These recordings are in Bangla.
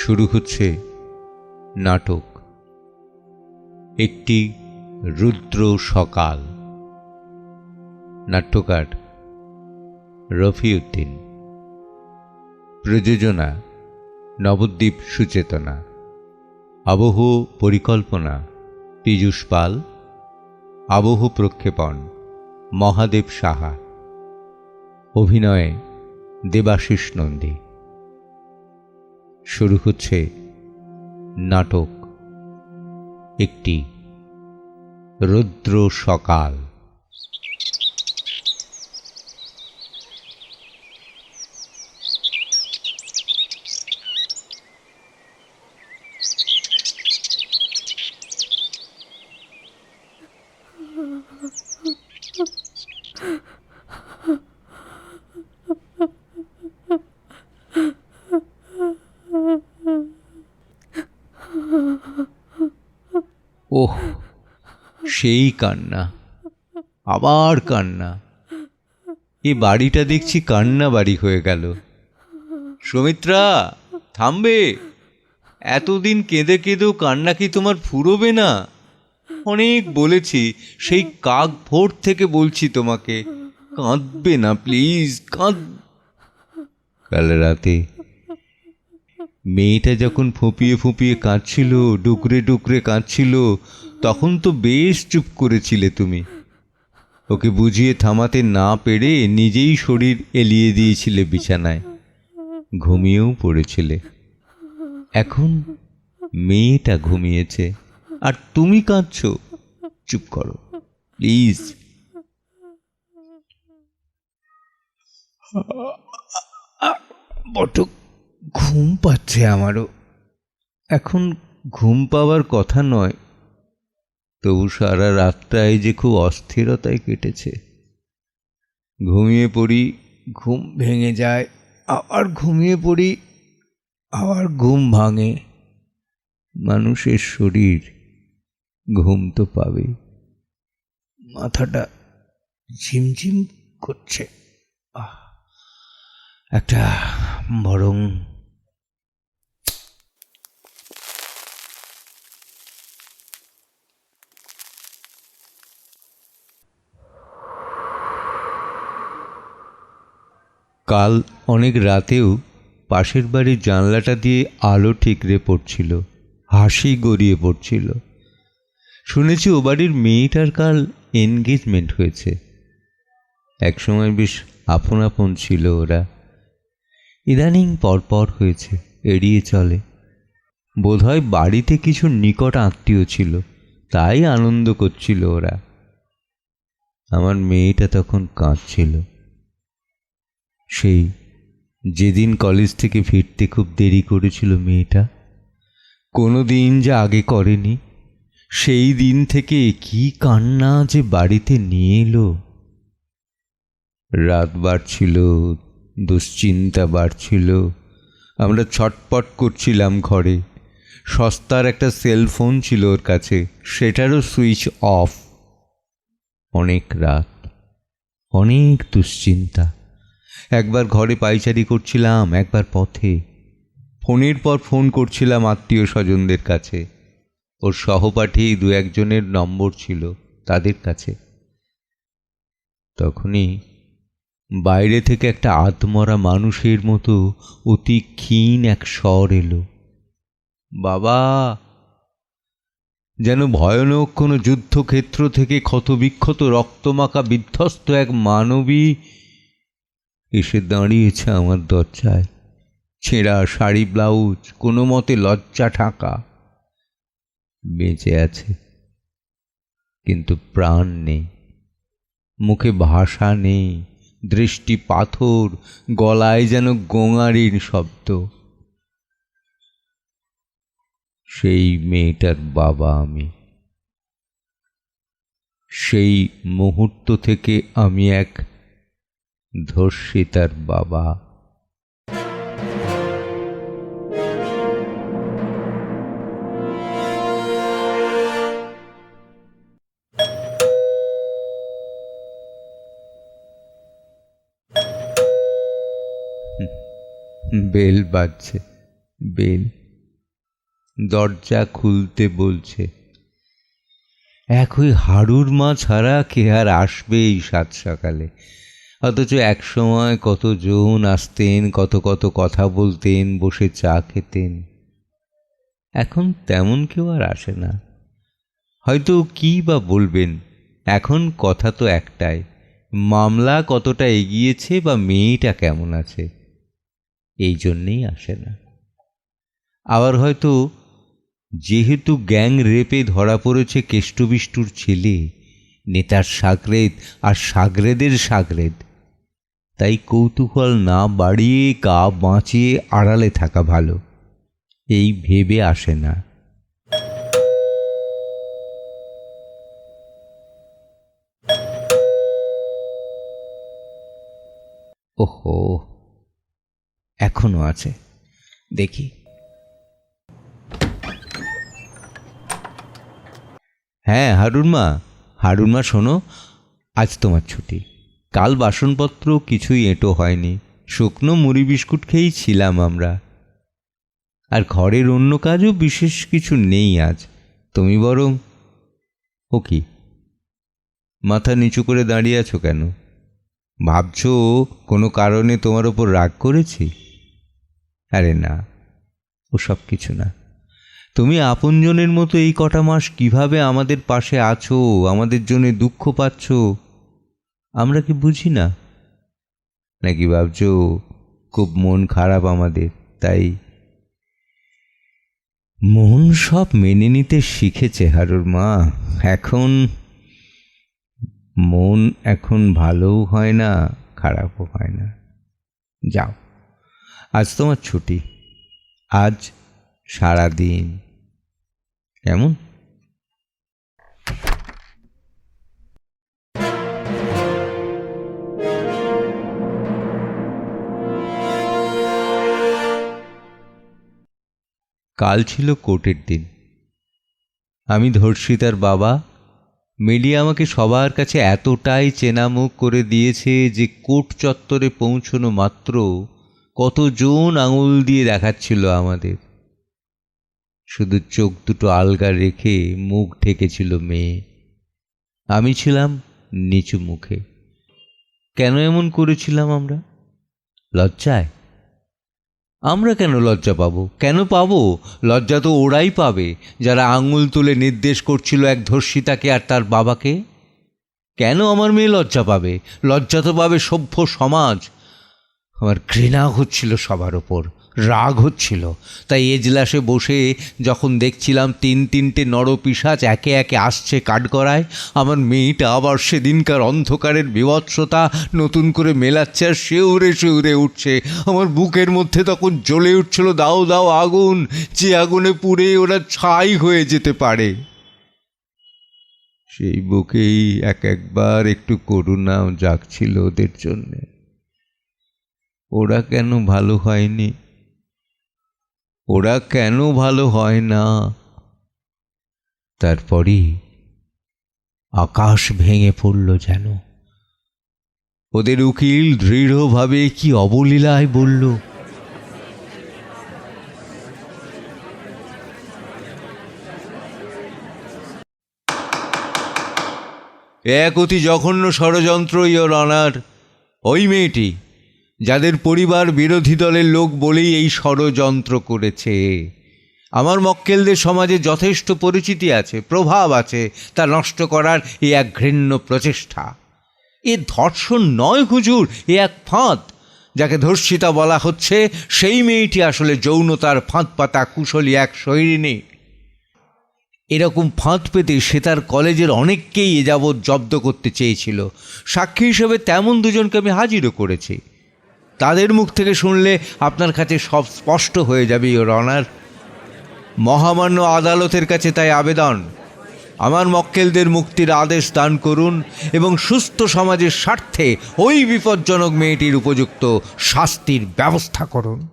শুরু হচ্ছে নাটক। একটি রুদ্র সকাল। নাট্যকার রফিউদ্দিন। প্রযোজনা নবদ্বীপ সুচেতনা। আবহ পরিকল্পনা পীযূষ পাল। আবহ প্রক্ষেপণ মহাদেব সাহা। অভিনয়ে দেবাশিস নন্দী। শুরু হচ্ছে নাটক একটি রুদ্র সকাল ওহ সেই কান্না, আবার কান্না। এ বাড়িটা দেখছি কান্না বাড়ি হয়ে গেল। সুমিত্রা, থামবে। এতদিন কেঁদে কেঁদেও কান্না কি তোমার ফুরোবে না? অনেক বলেছি, সেই কাক ভোর থেকে বলছি তোমাকে। কাঁদবে না, প্লিজ, কাঁদ। কাল রাতে মেয়েটা যখন ফুঁপিয়ে ফুঁপিয়ে কাঁদছিল, ডুকরে ডুকরে কাঁদছিল তখন তো বেশ চুপ করেছিলে তুমি। ওকে বুঝিয়ে থামাতে না পেরে নিজেই শরীর এলিয়ে দিয়েছিলে বিছানায়। ঘুমিয়েও পড়েছিলে। এখন মেয়েটা ঘুমিয়েছে। আর তুমি কাঁদছো। চুপ করো, প্লিজ। বট ঘুম পাচ্ছে আমারও। এখন ঘুম পাওয়ার কথা নয় তবু সারা রাতটাই যে খুব অস্থিরতায় কেটেছে। ঘুমিয়ে পড়ি, ঘুম ভেঙে যায়, আবার ঘুমিয়ে পড়ি, আবার ঘুম ভাঙে। মানুষের শরীর ঘুম তো পাবে মাথাটা ঝিমঝিম করছে। একটা বরং কাল অনেক রাতেও পাশের বাড়ির জানলাটা দিয়ে আলো ঠিকরে পড়ছিল, হাসি গড়িয়ে পড়ছিল। শুনেছি ও বাড়ির মেয়েটার কাল এনগেজমেন্ট হয়েছে। একসময় বেশ আপন আপন ছিল ওরা। ইদানিং পরপর হয়েছে, এড়িয়ে চলে। বোধহয় বাড়িতে কিছু নিকট আত্মীয় ছিল, তাই আনন্দ করছিল ওরা। আমার মেয়েটা তখন কাঁদছিল। সেই যেদিন কলেজ থেকে ফিরতে খুব দেরি করেছিল মেয়েটা কোনো দিন যা আগে করেনি, সেই দিন থেকে কি কান্না যে বাড়িতে নিয়ে এলো। রাত বাড়ছিল, দুশ্চিন্তা বাড়ছিল, আমরা ছটপট করছিলাম ঘরে। সস্তার একটা সেল ফোন ছিল ওর কাছে, সেটারও সুইচ অফ অনেক রাত, অনেক দুশ্চিন্তা। একবার ঘরে পাইচারি করছিলাম, একবার পথে। ফোনের পর ফোন করছিলাম আত্মীয় স্বজনদের কাছে। ওর সহপাঠী দু একজনের নম্বর ছিল তাদের কাছে। তখনই বাইরে থেকে একটা আত্মরা মানুষের মতো অতি ক্ষীণ এক স্বর এলো। বাবা, যেন ভয়ানক কোনো যুদ্ধক্ষেত্র থেকে ক্ষতবিক্ষত রক্তমাখা বিধ্বস্ত এক মানবী এসে দাঁড়িয়েছে আমার দরজায়। ছেঁড়া শাড়ি, ব্লাউজ, কোনো মতে লজ্জা ঢাকা বেঁচে আছে, কিন্তু প্রাণ নেই। মুখে ভাষা নেই, দৃষ্টি পাথর, গলায় যেন গোঙারির শব্দ। সেই মেয়েটার বাবা আমি। সেই মুহূর্ত থেকে আমি এক ধর্ষিতার বাবা। বেল বাজছে, বেল। দরজা খুলতে বলছে এক ওই হাড়ুর মা ছাড়া কে আর আসবে এই সাত সকালে? অথচ এক সময় কত জন আসতেন, কত কত কথা বলতেন, বসে চা খেতেন। এখন তেমন কেউ আর আসে না। হয়তো কী বা বলবেন, এখন কথা তো একটাই, মামলা কতটা এগিয়েছে বা মেয়েটা কেমন আছে, এই জন্যেই আসে না। আবার হয়তো যেহেতু গ্যাং রেপে ধরা পড়েছে কেষ্টবিষ্টুর ছেলে, নেতার সাগরেদ আর সাগরেদের সাগরেদ তাই কৌতূহল না বাড়িয়ে গা বাঁচিয়ে আড়ালে থাকা ভালো। এই ভেবে আসে না। ওহো, এখনও আছে। দেখি। হ্যাঁ হারুন মা। হারুন মা, শোনো, আজ তোমার ছুটি। কাল বাসনপত্র কিছুই এঁটো হয়নি। শুকনো মুড়ি বিস্কুট খেয়েই ছিলাম আমরা। আর ঘরের অন্য কাজও বিশেষ কিছু নেই আজ। তুমি বরং ও কি? মাথা নিচু করে দাঁড়িয়ে আছো কেন? ভাবছ কোনো কারণে তোমার ওপর রাগ করেছি? আরে না, ও সব কিছু না। তুমি আপনজনের মতো এই কটা মাস কীভাবে আমাদের পাশে আছো, আমাদের জন্য দুঃখ পাচ্ছ? আমরা কি বুঝি না? নাকি ভাবছ খুব মন খারাপ আমাদের, তাই? মন সব মেনে নিতে শিখেছে হারুর মা। এখন মন এখন ভালোও হয় না, খারাপও হয় না। যাও, আজ তোমার ছুটি। আজ সারা দিন কেমন? কাল ছিল কোর্টের দিন। আমি ধর্ষিতার বাবা। মিডিয়া আমাকে সবার কাছে এতটাই চেনামুখ করে দিয়েছে যে কোর্ট চত্বরে পৌঁছনো মাত্র কতজন আঙুল দিয়ে দেখাচ্ছিল আমাদের। শুধু চোখ দুটো আলগা রেখে মুখ ঢেকেছিল মেয়ে। আমি ছিলাম নিচু মুখে। কেন এমন করেছিলাম আমরা? লজ্জায়? আমরা কেন লজ্জা পাবো? কেন পাবো? লজ্জা তো ওরাই পাবে, যারা আঙুল তুলে নির্দেশ করছিল এক ধর্ষিতাকে আর তার বাবাকে। কেন আমার মেয়ে লজ্জা পাবে? লজ্জা তো পাবে সভ্য সমাজ। আমার ঘৃণা হচ্ছিল সবার ওপর। রাগ হচ্ছিল। তাই এজলাসে বসে যখন দেখছিলাম তিন তিনটে নরপিসাচ একে একে আসছে কাঠগড়ায়, আমার মেয়েটা আবার সেদিনকার অন্ধকারের বিভৎসতা নতুন করে মেলাচ্ছে আর শিউরে শিউরে উঠছে। আমার বুকের মধ্যে তখন জ্বলে উঠছিল, দাও দাও আগুন, যে আগুনে পুড়ে ওরা ছাই হয়ে যেতে পারে। সেই বুকেই এক একবার একটু করুণা জাগছিল ওদের জন্যে। ওরা কেন ভালো হয়নি? ওরা কেন ভালো হয় না? তারপরই আকাশ ভেঙে পড়ল যেন। ওদের উকিল দৃঢ়ভাবে কি অবলীলায় বলল, এক অতি জঘন্য ষড়যন্ত্র ইয়োর অনার ওই মেয়েটি যাদের পরিবার বিরোধী দলের লোক বলেই এই ষড়যন্ত্র করেছে। আমার মক্কেলদের সমাজে যথেষ্ট পরিচিতি আছে, প্রভাব আছে, তা নষ্ট করার এ এক ঘৃণ্য প্রচেষ্টা। এ ধর্ষণ নয় হুজুর, এ এক ফাঁদ। যাকে ধর্ষিতা বলা হচ্ছে, সেই মেয়েটি আসলে যৌনতার ফাঁদ পাতা কুশলী এক শৈরিনী এরকম ফাঁদ পেতে সে তার কলেজের অনেককেই এ যাবৎ জব্দ করতে চেয়েছিল। সাক্ষী হিসেবে তেমন দুজনকে আমি হাজিরও করেছি। তাদের মুখ থেকে শুনলে আপনার কাছে সব স্পষ্ট হয়ে যাবে ইওর অনার মহামান্য আদালতের কাছে তাই আবেদন। আমার মক্কেলদের মুক্তির আদেশ দান করুন এবং সুস্থ সমাজের স্বার্থে ওই বিপজ্জনক মেয়েটির উপযুক্ত শাস্তির ব্যবস্থা করুন।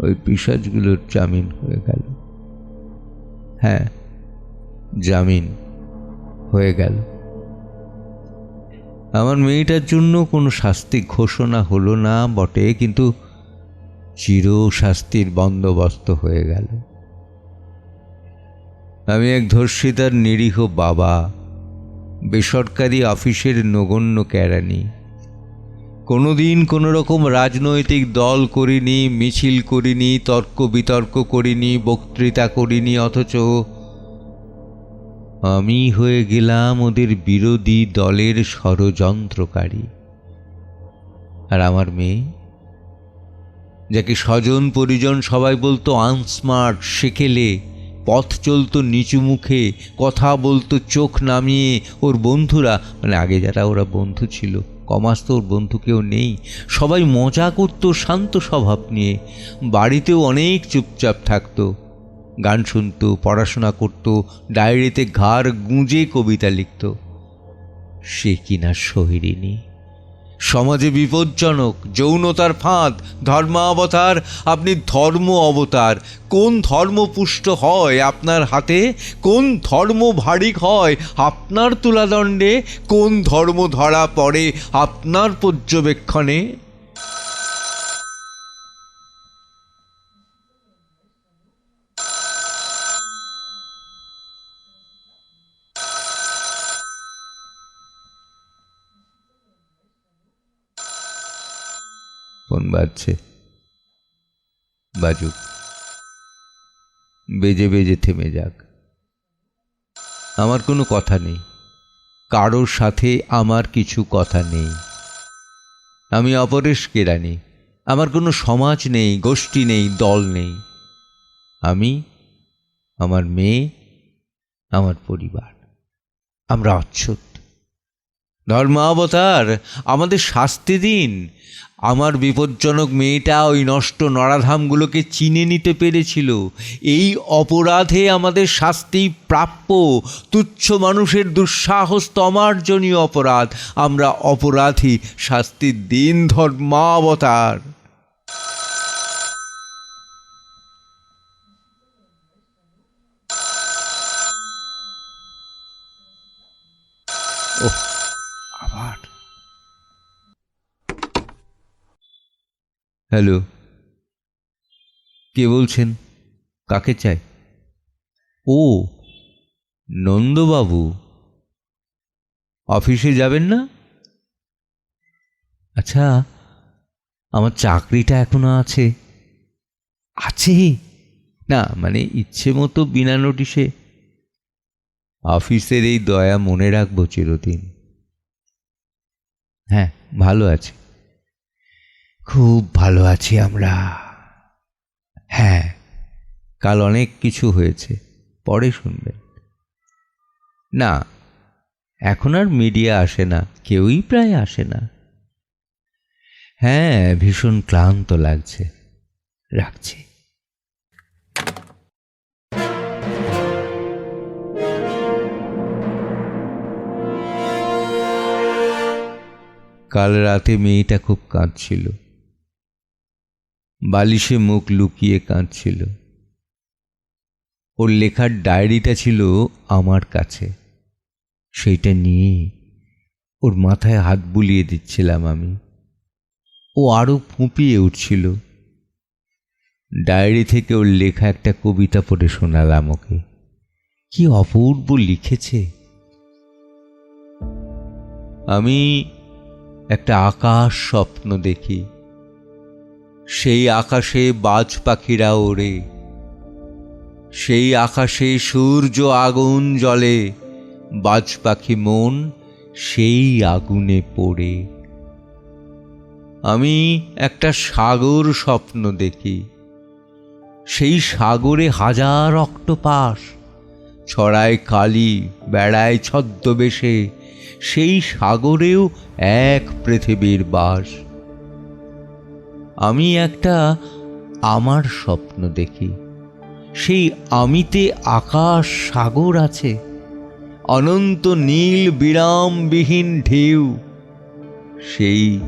ওই পিসাজগুলোর জামিন হয়ে গেল। হ্যাঁ জামিন হয়ে গেল। আমার মেয়েটার জন্য কোনো শাস্তি ঘোষণা হলো না বটে, কিন্তু চির শাস্তির বন্দোবস্ত হয়ে গেল। আমি এক ধর্ষিতার নিরীহ বাবা, বেসরকারি অফিসের নগণ্য কেরানি। কোনোদিন কোনো রকম রাজনৈতিক দল করিনি, মিছিল করিনি, তর্ক বিতর্ক করিনি, বক্তৃতা করিনি, অথচ আমি হয়ে গেলাম ওদের বিরোধী দলের ষড়যন্ত্রকারী। আর আমার মেয়ে, যাকে স্বজন পরিজন সবাই বলতো আনস্মার্ট, সেকেলে, পথ চলতো নিচু মুখে, কথা বলতো চোখ নামিয়ে ওর বন্ধুরা মানে আগে যারা ওরা বন্ধু ছিল কমাস তো ওর বন্ধু কেউ নেই, সবাই মজা করতো, শান্ত স্বভাব নিয়ে, বাড়িতেও অনেক চুপচাপ থাকতো। গান শুনত, পড়াশোনা করতো, ডায়েরিতে ঘাড় গুঁজে কবিতা লিখত। সে কিনা শহীরিনী সমাজে বিপজ্জনক, যৌনতার ফাঁদ, ধর্মাবতার, আপনি ধর্ম অবতার, কোন ধর্ম পুষ্ট হয় আপনার হাতে, কোন ধর্ম ভারিক হয় আপনার তুলাদণ্ডে, কোন ধর্ম ধরা পড়ে আপনার পর্যবেক্ষণে? ফোন বাজছে। বাজুক। বেজে বেজে থেমে যাক। আমার কোনো কথা নেই। কারোর সাথে আমার কিছু কথা নেই। আমি অপরেশ কেরানি আমার কোনো সমাজ নেই, গোষ্ঠী নেই, দল নেই। আমি আমার মেয়ে, আমার পরিবার। আমরা অচ্ছুত। ধর্মাবতার আমাদের শাস্তি দিন। আমার বিপজ্জনক মেয়েটা ওই নষ্ট নরাধামগুলোকে চিনে নিতে পেরেছিল। এই অপরাধে আমাদের শাস্তি প্রাপ্য। তুচ্ছ মানুষের দুঃসাহস তমার্জনীয় অপরাধ। আমরা অপরাধী শাস্তির দিন ধর্মাবতার আবার। হ্যালো। কে বলছেন? কাকে চাই? ও, নন্দবাবু। অফিসে যাবেন না? আচ্ছা আমার চাকরিটা এখনও আছে। আছে? না মানে ইচ্ছে মতো বিনা নোটিশে। অফিসের এই দয়া মনে রাখব চিরদিন। হ্যাঁ ভালো আছি। খুব ভালো আছি আমরা। হ্যাঁ কাল অনেক কিছু হয়েছে, পরে শুনবেন। না, এখন আর মিডিয়া আসে না, কেউই প্রায় আসে না। হ্যাঁ ভীষণ ক্লান্ত লাগছে। রাখছি। কাল রাতে মেয়েটা খুব কাঁদছিল। বালিশে মুখ লুকিয়ে কাঁদছিল। ওর লেখার ডায়েরিটা ছিল আমার কাছে। সেইটা নিয়ে ওর মাথায় হাত বুলিয়ে দিচ্ছিলাম আমি। ও আরও ফুঁপিয়ে উঠছিল। ডায়েরি থেকে ওর লেখা একটা কবিতা পড়ে শোনালাম ওকে। কি অপূর্ব লিখেছে। আমি একটা আকাশ স্বপ্ন দেখি। সেই আকাশে বাজ পাখিরা ওড়ে। সেই আকাশে সূর্য আগুন জলে বাজ পাখি মন সেই আগুনে পড়ে। আমি একটা সাগর স্বপ্ন দেখি। সেই সাগরে হাজার অক্টোপাস ছড়ায় কালি, বেড়ায় ছদ্মবেশে। সেই সাগরেও এক পৃথিবীর বাস। আমি একটা আমার স্বপ্ন দেখি। সেই আমিতে আকাশ সাগর আছে। অনন্ত নীল বিরামবিহীন ঢেউ। সেই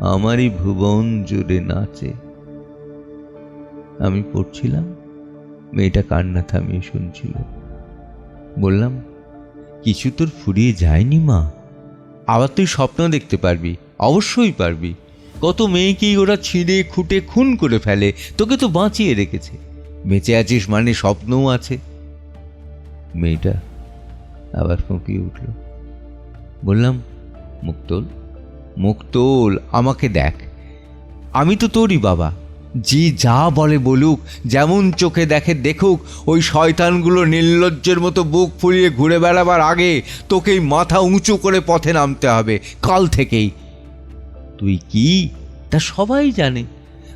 আমারই ভুবন জুড়ে নাচে। আমি পড়ছিলাম, মেয়েটা কান্না থামিয়ে শুনছিল। বললাম কিছু তোর ফুরিয়ে যায়নি মা? আবার তুই স্বপ্ন দেখতে পারবি, অবশ্যই পারবি। কত মেয়েকেই ওরা ছিঁড়ে, খুঁটে, খুন করে ফেলে, তোকে তো বাঁচিয়ে রেখেছে। বেঁচে আছিস মানে স্বপ্নও আছে। মেয়েটা আবার ফুঁপিয়ে উঠল। বললাম, মুক্তল মুক্তল, আমাকে দেখ। আমি তো তোরই বাবা। জি যা বলে বলুক, যেমন চোখে দেখে দেখুক, ওই শয়তানগুলো নির্লজ্জের মতো বুক ফুলিয়ে ঘুরে বেড়াবার আগে তোকেই মাথা উঁচু করে পথে নামতে হবে, কাল থেকেই। তুই কি? তা সবাই জানে।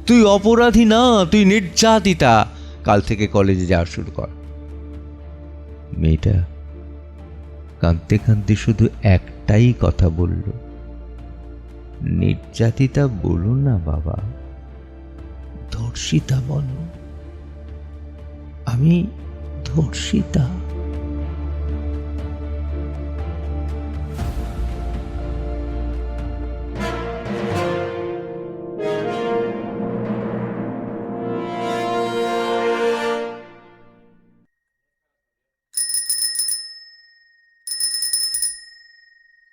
তুই অপরাধী না, তুই নির্যাতিতা। কাল থেকে কলেজে যাওয়া শুরু কর। মেয়েটা কাঁদতে কাঁদতে শুধু একটাই কথা বলল। নির্যাতিতা বলো না, বাবা। ধর্ষিতা বলো। আমি ধর্ষিতা।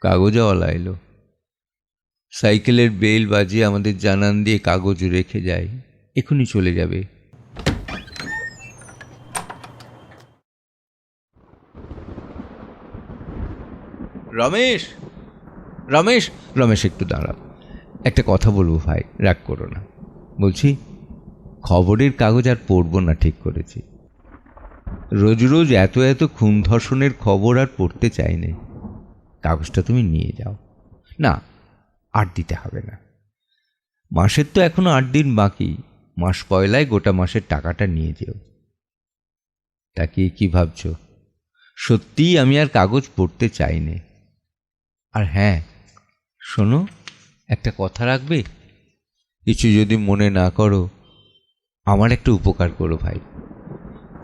কাগজওয়ালা এলো সাইকেলের বেল বাজিয়ে আমাদের জানান দিয়ে কাগজ রেখে যায় এখনই চলে যাবে। রমেশ রমেশ। রমেশ একটু দাঁড়াও। একটা কথা বলব ভাই রাগ করো না। বলছি খবরের কাগজ আর পড়ব না ঠিক করেছি। রোজ রোজ এত এত খুন ধর্ষণের খবর আর পড়তে চাই না। কাগজটা তুমি নিয়ে যাও। না আর দিতে হবে না। মাসের তো এখনও আট দিন বাকি। মাস পয়লায় গোটা মাসের টাকাটা নিয়ে যেও। তাকিয়ে কি ভাবছ? সত্যিই আমি আর কাগজ পড়তে চাই নে আর হ্যাঁ শোনো, একটা কথা রাখবে? কিছু যদি মনে না করো, আমার একটা উপকার করো ভাই।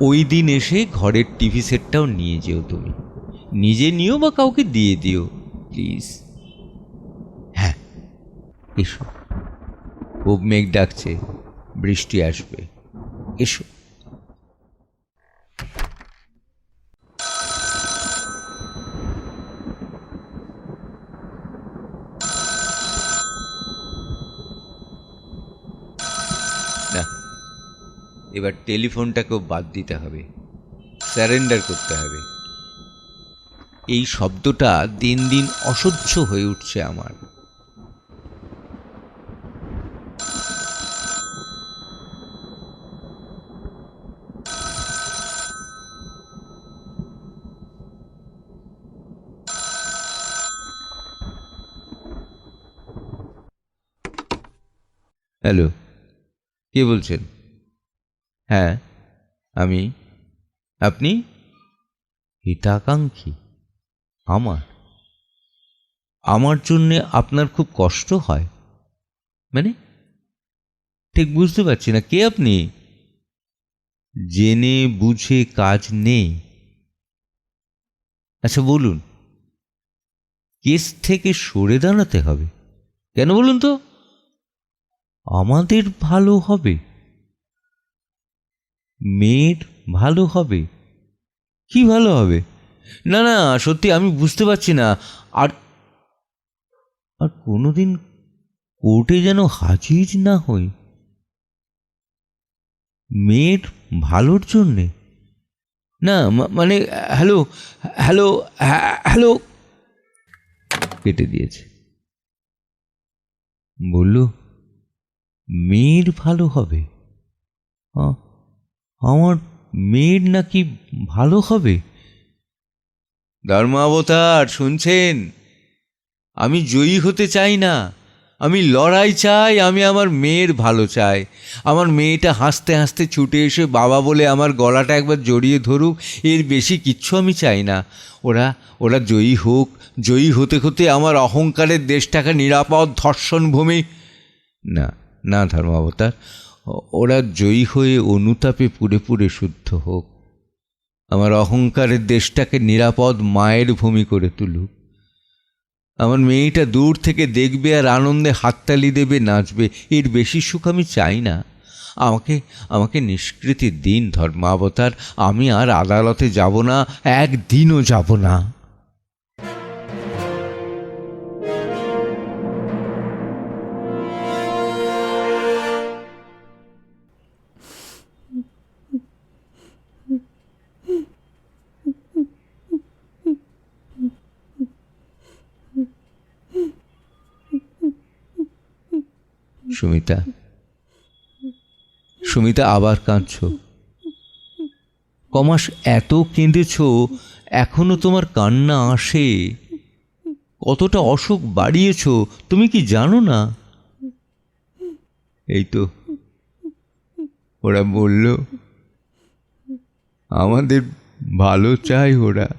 ওই দিন এসে ঘরের টিভি সেটটাও নিয়ে যেও তুমি। নিজে নিও বা কাউকে দিয়ে দিও, প্লিজ। হ্যাঁ এসো। খুব মেঘ ডাকছে। বৃষ্টি আসবে। এসো। না, এবার টেলিফোনটাকেও বাদ দিতে হবে। স্যারেন্ডার করতে হবে। এই শব্দটা দিন দিন অসহ্য হয়ে উঠছে আমার। হ্যালো, কে বলছেন? হ্যাঁ আমি, আপনি? হিতাকাঙ্ক্ষী, আমার। আমার জন্যে আপনার খুব কষ্ট হয়। মানে? ঠিক বুঝতে পারছি না, কে আপনি? জেনে বুঝে কাজ নেই। আচ্ছা বলুন, কেস থেকে সরে দাঁড়াতে হবে। কেন বলুন তো? আমাদের ভালো হবে। মেয়ের ভালো হবে। কি ভালো হবে? না না সত্যি আমি বুঝতে পারছি না। আর আর কোনোদিন কোর্টে যেন হাজির না হই। মেয়ের ভালোর জন্যে। না মানে হ্যালো হ্যালো হ্যাঁ, হ্যালো। কেটে দিয়েছে। বলল মেয়ের ভালো হবে? আমার মেয়ের নাকি ভালো হবে? ধর্মাবতার শুনছেন? আমি জয়ী হতে চাই না। আমি লড়াই চাই, আমি আমার মেয়ের ভালো চাই। আমার মেয়েটা হাসতে হাসতে ছুটে এসে বাবা বলে আমার গলাটা একবার জড়িয়ে ধরুক, এর বেশি কিচ্ছু আমি চাই না। ওরা ওরা জয়ী হোক, জয়ী হতে হতে আমার অহংকারের দেশটাকে নিরাপদ ধর্ষণ ভূমি না না ধর্মাবতার, ওরা জয়ী হয়ে অনুতাপে পুড়ে পুড়ে শুদ্ধ হোক। আমার অহংকারের দেশটাকে নিরাপদ মায়ের ভূমি করে তুলুক। আমার মেয়েটা দূর থেকে দেখবে আর আনন্দে হাততালি দেবে, নাচবে, এর বেশি সুখ আমি চাই না। আমাকে আমাকে নিষ্কৃতির দিন ধর্মাবতার, আমি আর আদালতে যাব না, একদিনও যাব না। সুমিতা। সুমিতা আবার কাঁদছ। কমাস, এত কেঁদেছ, এখনও তোমার কান্না আসে। কতটা অসুখ বাড়িয়েছ, তুমি কি জানো না? এই তো, ওরা বলল, আমাদের ভালো চায় ওরা।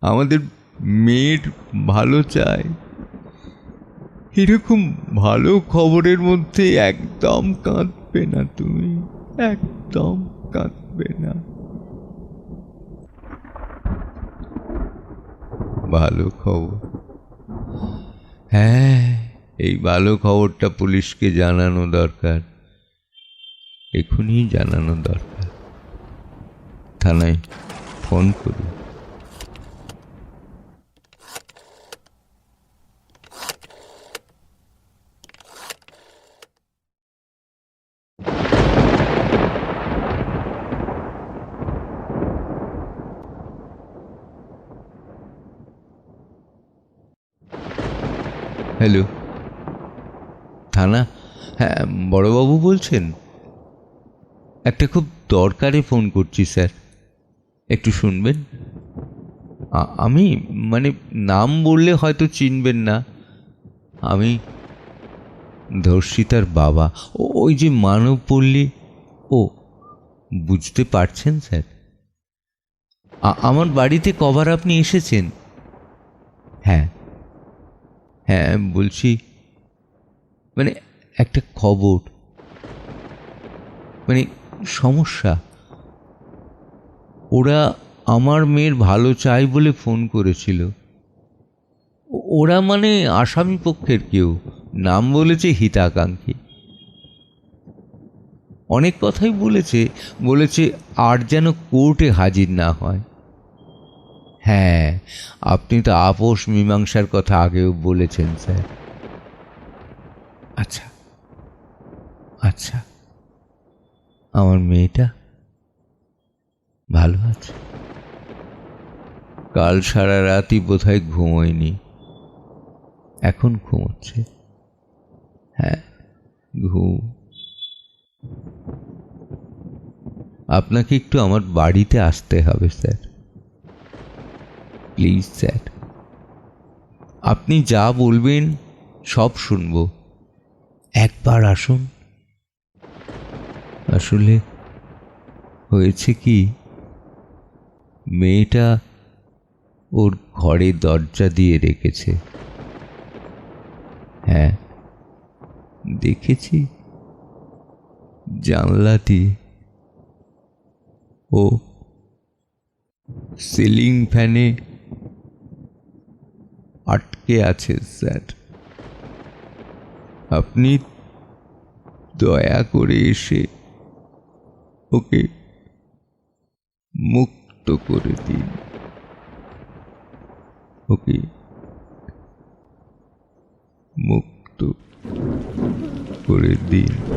আমাদের মেয়ের ভালো চায়। এরকম ভালো খবরের মধ্যে একদম কাঁদবে না তুমি, একদম কাঁদবে না। ভালো খবর। হ্যাঁ এই ভালো খবরটা পুলিশকে জানানো দরকার। এখনই জানানো দরকার। থানায় ফোন করুন। হ্যালো। থানা? হ্যাঁ বড়বাবু বলছেন। একটা খুব দরকারে ফোন করছি, স্যার। একটু শুনবেন? আমি মানে নাম বললে হয়তো চিনবেন না। আমি ধর্ষিতার বাবা। ও- ওই যে মানব পল্লী ও, বুঝতে পারছেন, স্যার? আমার বাড়িতে কবার আপনি এসেছেন? হ্যাঁ। হ্যাঁ বলছি মানে একটা খবর। মানে সমস্যা। ওরা আমার মেয়ের ভালো চাই বলে ফোন করেছিল। ওরা মানে আসামি পক্ষের কেউ। নাম বলেছে হিতাকাঙ্ক্ষী। অনেক কথাই বলেছে বলেছে আর যেন কোর্টে হাজির না হয়। হ্যাঁ আপনি তো আপোষ মীমাংসার কথা আগেও বলেছেন স্যার। আচ্ছা আচ্ছা। আমার মেয়েটা ভালো আছে। কাল সারা রাতই বোধহয় ঘুমোয়নি। এখন ঘুমোচ্ছে। হ্যাঁ ঘুম। আপনাকে একটু আমার বাড়িতে আসতে হবে স্যার। প্লিজ স্যার আপনি যা বলবেন সব শুনব। একবার আসুন। আসলে হয়েছে কি মেয়েটা ওর ঘরে দরজা দিয়ে রেখেছে। হ্যাঁ দেখেছি। জানলা দিয়ে ও সিলিং ফ্যানে আটকে আছে, স্যার। আপনি দয়া করে এসে ওকে মুক্ত করে দিন। ওকে মুক্ত করে দিন।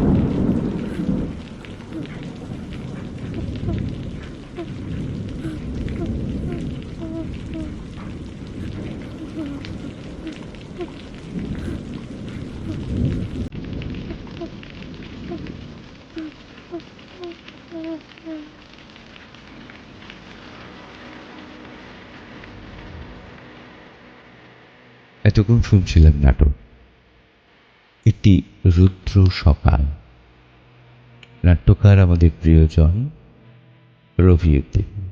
এতক্ষণ শুনছিলাম নাটক। একটি রুদ্র সকাল। নাট্যকার আমাদের প্রিয়জন রবিউদ্দিন।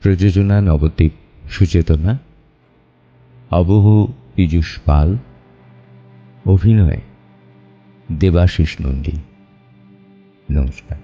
প্রযোজনা নবদ্বীপ সুচেতনা, অবহ পীযূষ পাল, অভিনয় দেবাশিস নন্দী। নমস্কার।